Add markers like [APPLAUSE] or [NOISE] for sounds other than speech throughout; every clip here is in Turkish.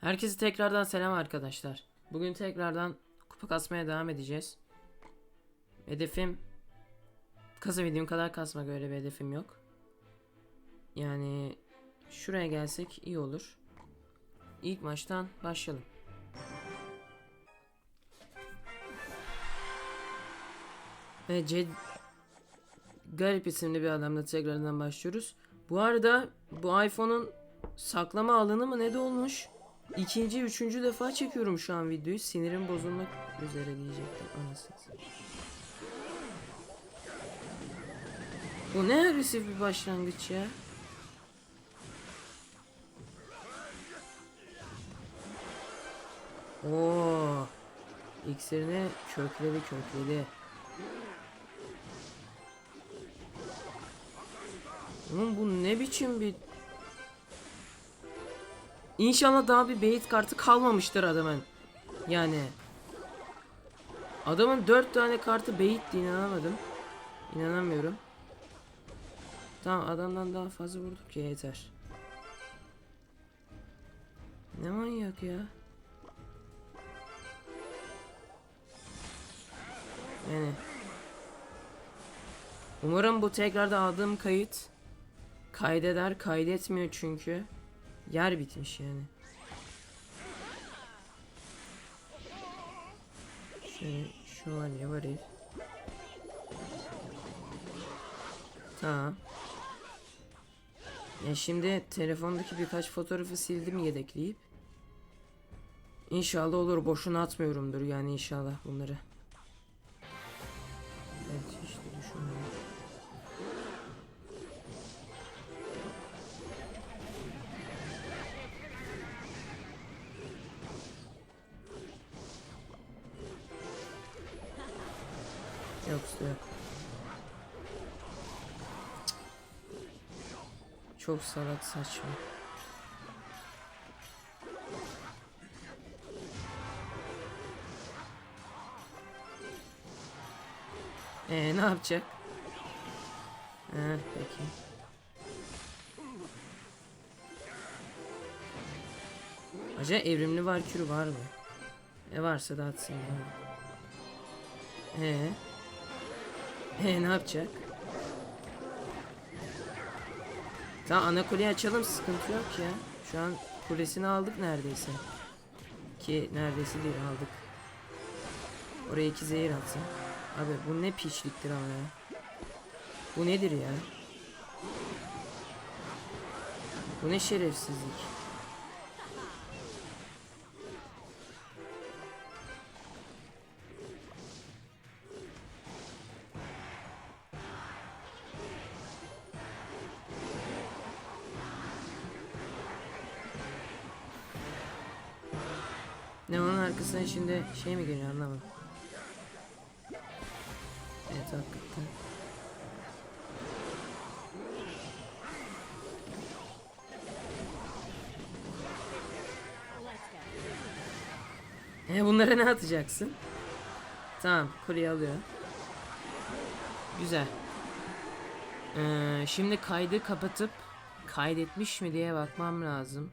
Herkese tekrardan selam arkadaşlar. Bugün tekrardan kupa kasmaya devam edeceğiz. Hedefim kasabildiğim kadar kasmak öyle bir hedefim yok. Yani şuraya gelsek iyi olur. İlk maçtan başlayalım. Ve Ced Garip isimli bir adamla tekrardan başlıyoruz. Bu arada bu iPhone'un saklama alanı mı ne de olmuş? İkinci, üçüncü defa çekiyorum şu an videoyu. Sinirim bozulmak üzere diyecektim. Anasını. Bu ne agresif bir başlangıç ya. Oo. İksirini kökledi kökledi. Oğlum bu ne biçim bir İnşallah daha bir beyit kartı kalmamıştır adamın. Yani. Adamın dört tane kartı beyitti inanamadım. İnanamıyorum. Tamam adamdan daha fazla vurduk ya yeter. Ne manyak ya. Yani. Umarım bu tekrarda aldığım kayıt kaydeder kaydetmiyor çünkü. Yer bitmiş yani. Şöyle şu an ya var herif. Tamam. Ya şimdi telefondaki birkaç fotoğrafı sildim yedekleyip. İnşallah olur boşuna atmıyorumdur yani inşallah bunları. Yok usta yok. Çok salak saçma. Ee ne yapacak? Ee, peki. Acaba evrimli valkürü var mı? E varsa da atsın. Ee. Ee ne yapacak? Tamam ana kuleyi açalım sıkıntı yok ya. Şu an kulesini aldık neredeyse. Ki neredeyse değil aldık. Oraya iki zehir atsın. Abi bu ne piçliktir ama ya. Bu nedir ya? Bu ne şerefsizlik. Şimdi şey mi geliyor anlamadım. Evet hakikaten. E bunlara ne atacaksın? Tamam kuleyi alıyor. Güzel. Ee, şimdi kaydı kapatıp kaydetmiş mi diye bakmam lazım.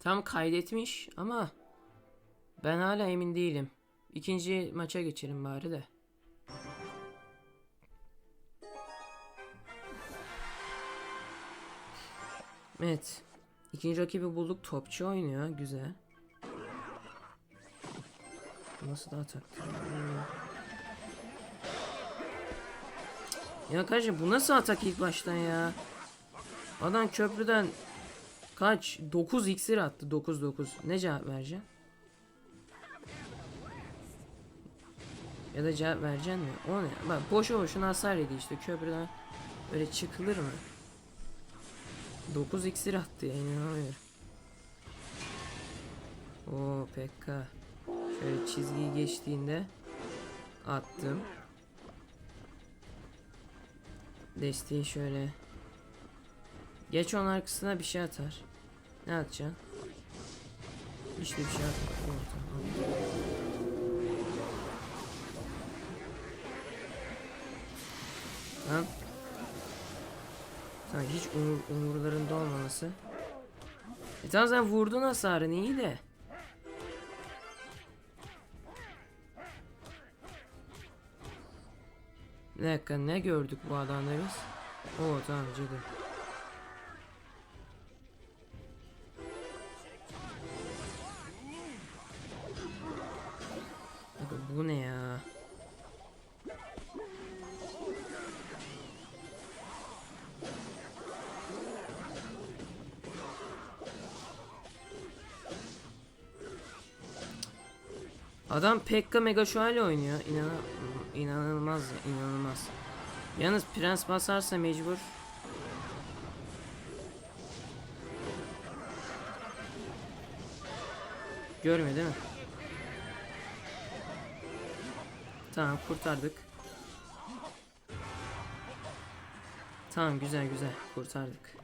Tam kaydetmiş ama ben hala emin değilim. İkinci maça geçelim bari de. Evet. İkinci rakibi bulduk. Topçu oynuyor. Güzel. Nasıl da ataktı? Ya kardeşim bu nasıl atak ilk baştan ya? Adam köprüden kaç? 9 iksir attı. 9 9. Ne cevap vereceğim? Ya da cevap vereceksin mi? O ne? Bak boşu boşuna hasar yedi işte köprüden öyle çıkılır mı? 9 iksir attı ya inanamıyorum. Oo PK. Şöyle çizgiyi geçtiğinde attım. Desteği şöyle. Geç onun arkasına bir şey atar. Ne atacaksın? İşte bir şey atar. Orta. Sanki hiç umur, umurlarında olmaması. E tamam sen vurdun hasarını iyi de. Bir dakika ne gördük bu adamda biz? Oo tamam ciddi. Adam Pekka Mega Şövalye oynuyor. İnan inanılmaz ya, inanılmaz. Yalnız prens basarsa mecbur. Görmüyor değil mi? Tamam kurtardık. Tamam güzel güzel kurtardık.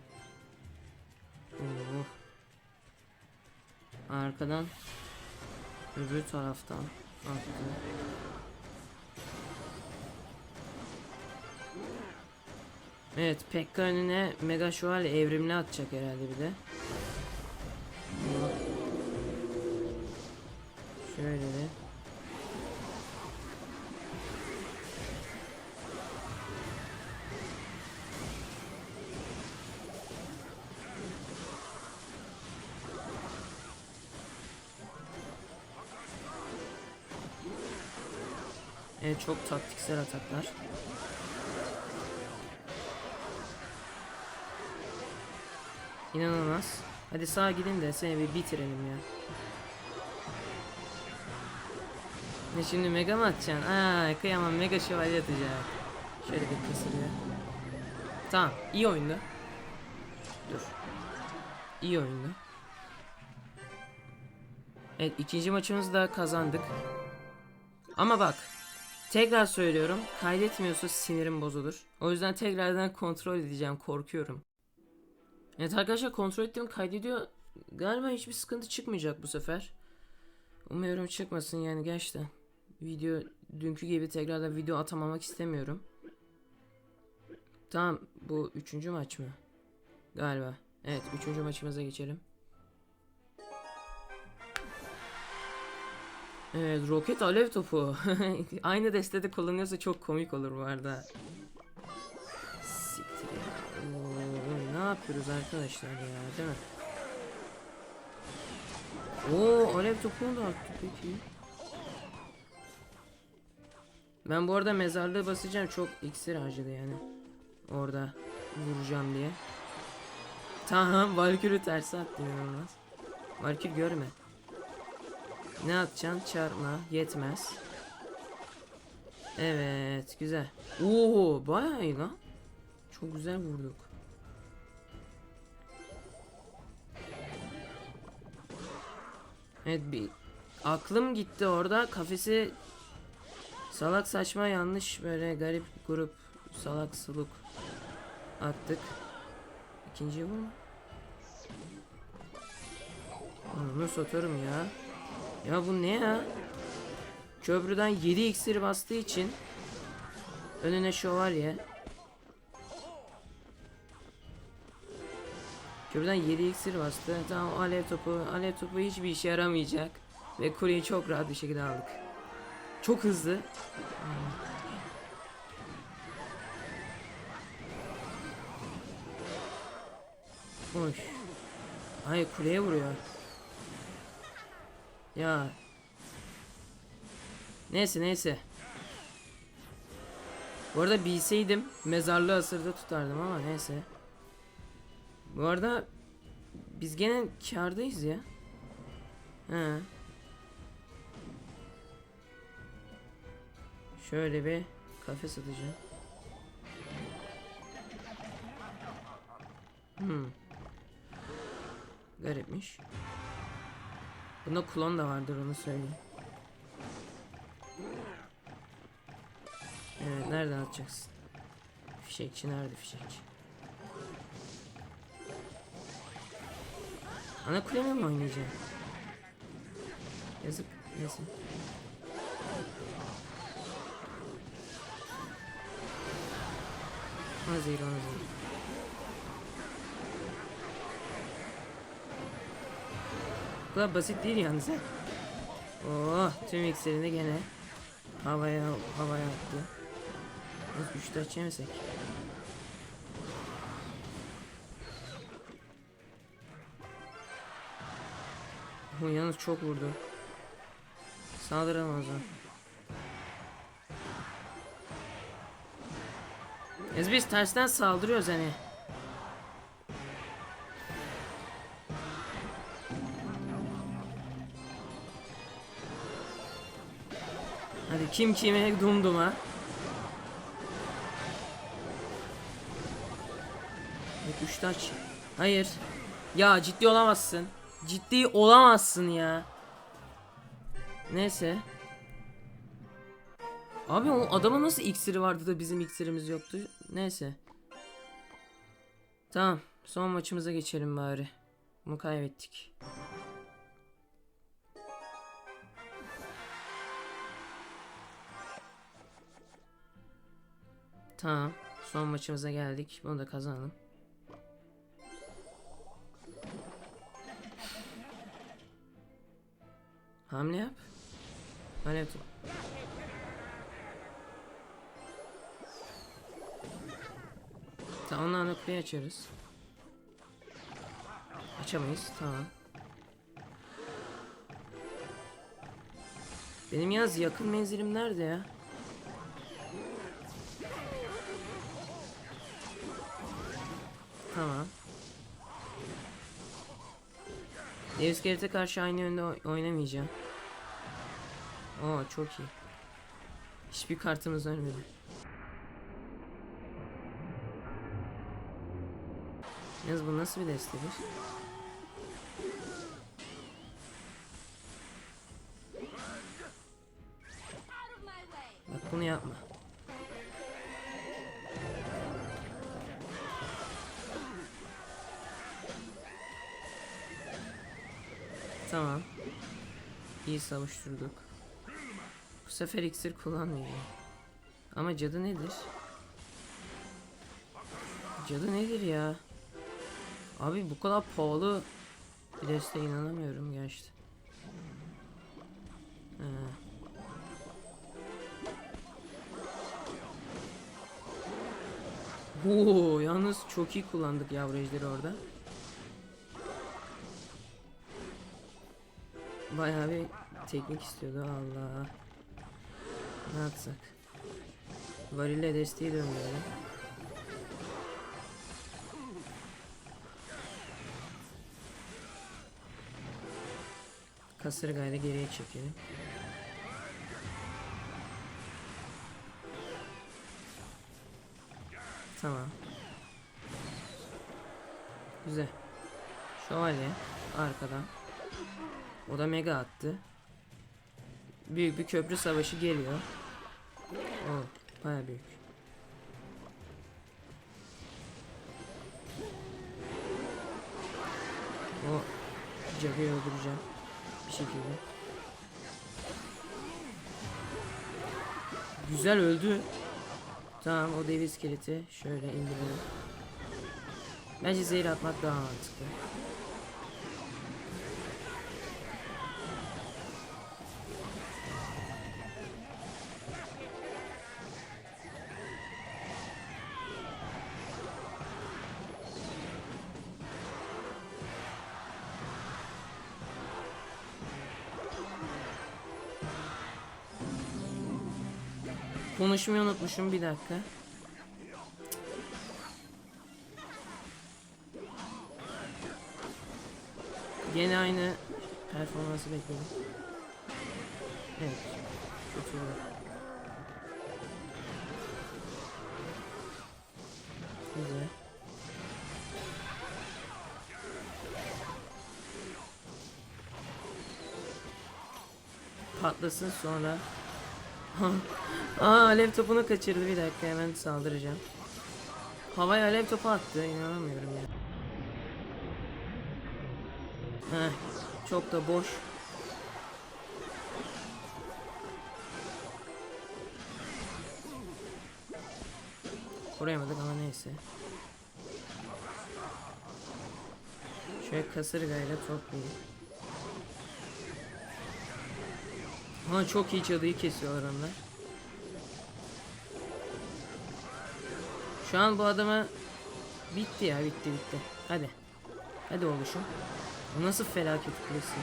Oo. Arkadan öbür taraftan attı. Evet Pekka önüne Mega Şövalye evrimli atacak herhalde bir de. Şöyle de. Evet çok taktiksel ataklar. İnanılmaz. Hadi sağa gidin de seni bir bitirelim ya. Ne şimdi mega mı atacaksın? Aa kıyamam mega şövalye atacak. Şöyle bir kısırıyor. Tamam iyi oyundu. Dur. İyi oyundu. Evet ikinci maçımızı da kazandık. Ama bak tekrar söylüyorum kaydetmiyorsa sinirim bozulur. O yüzden tekrardan kontrol edeceğim korkuyorum. Evet arkadaşlar kontrol ettim kaydediyor. Galiba hiçbir sıkıntı çıkmayacak bu sefer. Umuyorum çıkmasın yani gerçekten. Video dünkü gibi tekrardan video atamamak istemiyorum. Tamam bu üçüncü maç mı? Galiba. Evet üçüncü maçımıza geçelim. Evet roket alev topu. [LAUGHS] Aynı destede kullanıyorsa çok komik olur bu arada. Siktir ya. Oo, ne yapıyoruz arkadaşlar ya değil mi? Oo alev topunu da attı peki. Ben bu arada mezarlığı basacağım çok iksir harcadı yani. Orada vuracağım diye. Tamam Valkyrie tersi attı inanılmaz. Valkyrie görme. Ne atacaksın? Çarpma. Yetmez. Evet. Güzel. Oo, bayağı iyi lan. Çok güzel vurduk. Evet bir aklım gitti orada. Kafesi salak saçma yanlış böyle garip grup salak suluk attık. İkinciyi vurma. Onu satarım ya. Ya bu ne ya? Köprüden 7 iksir bastığı için önüne şövalye. Köprüden 7 iksir bastı. Tamam alev topu. Alev topu hiçbir işe yaramayacak. Ve kuleyi çok rahat bir şekilde aldık. Çok hızlı. Hoş. Hayır kuleye vuruyor. Ya. Neyse neyse. Bu arada bilseydim mezarlığı asırda tutardım ama neyse. Bu arada biz gene kardayız ya. He. Şöyle bir kafe satacağım. Hmm. Garipmiş. Bunda klon da vardır onu söyleyeyim. Evet nereden atacaksın? Fişekçi nerede fişekçi? Ana kuleme mi oynayacağım? Yazık neyse. Ona zehir ona zehir. Bu kadar basit değil yalnız ha. Oh tüm iksirini gene havaya havaya attı. Biz üçte açamazsak. Bu yalnız çok vurdu. Saldıralım o. Biz biz tersten saldırıyoruz hani. Kim kime dumduma. Evet, üç taç. Hayır. Ya ciddi olamazsın. Ciddi olamazsın ya. Neyse. Abi o adamın nasıl iksiri vardı da bizim iksirimiz yoktu. Neyse. Tamam. Son maçımıza geçelim bari. Bunu kaybettik. Tamam. Son maçımıza geldik. Bunu da kazanalım. Hamle yap. Hamle yap. Tamam ondan kuleyi açarız. Açamayız. Tamam. Benim yaz yakın menzilim nerede ya? Tamam. Dev iskelete karşı aynı yönde oy- oynamayacağım. Oo çok iyi. Hiçbir kartımız ölmedi. Yalnız bu nasıl bir destedir? Bak bunu yapma. Tamam. İyi savuşturduk. Bu sefer iksir kullanmayacağım. Ama cadı nedir? Cadı nedir ya? Abi bu kadar pahalı bir desteğe inanamıyorum gerçekten. He. Oo, yalnız çok iyi kullandık yavru ejderi orada. Bayağı bir teknik istiyordu Allah. Ne yapsak? Varille desteği döndürelim. Kasırgayla geriye çekelim. Tamam. Güzel. Şövalye arkadan. O da mega attı. Büyük bir köprü savaşı geliyor. O baya büyük. O cadıyı öldüreceğim bir şekilde. Güzel öldü. Tamam o dev iskeleti şöyle indirelim. Bence zehir atmak daha mantıklı. Konuşmayı unutmuşum bir dakika. Gene aynı performansı bekliyorum. Evet. Kötü oldu. Güzel. Patlasın sonra. Aa alev topunu kaçırdı bir dakika hemen saldıracağım. Havaya alev topu attı inanamıyorum ya. Heh, çok da boş. Koruyamadık ama neyse. Şöyle kasırgayla toplayayım. Ha çok iyi cadıyı kesiyorlar onlar. Şu an bu adama bitti ya bitti bitti. Hadi. Hadi oluşum. Bu nasıl felaket kulesi?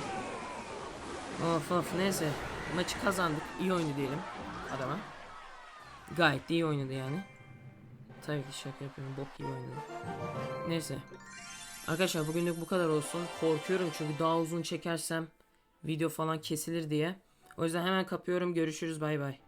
Of of neyse. Maçı kazandık. İyi oynadı diyelim adama. Gayet iyi oynadı yani. Tabii ki şaka yapıyorum. Bok gibi oynadı. Neyse. Arkadaşlar bugünlük bu kadar olsun. Korkuyorum çünkü daha uzun çekersem video falan kesilir diye. O yüzden hemen kapıyorum. Görüşürüz. Bay bay.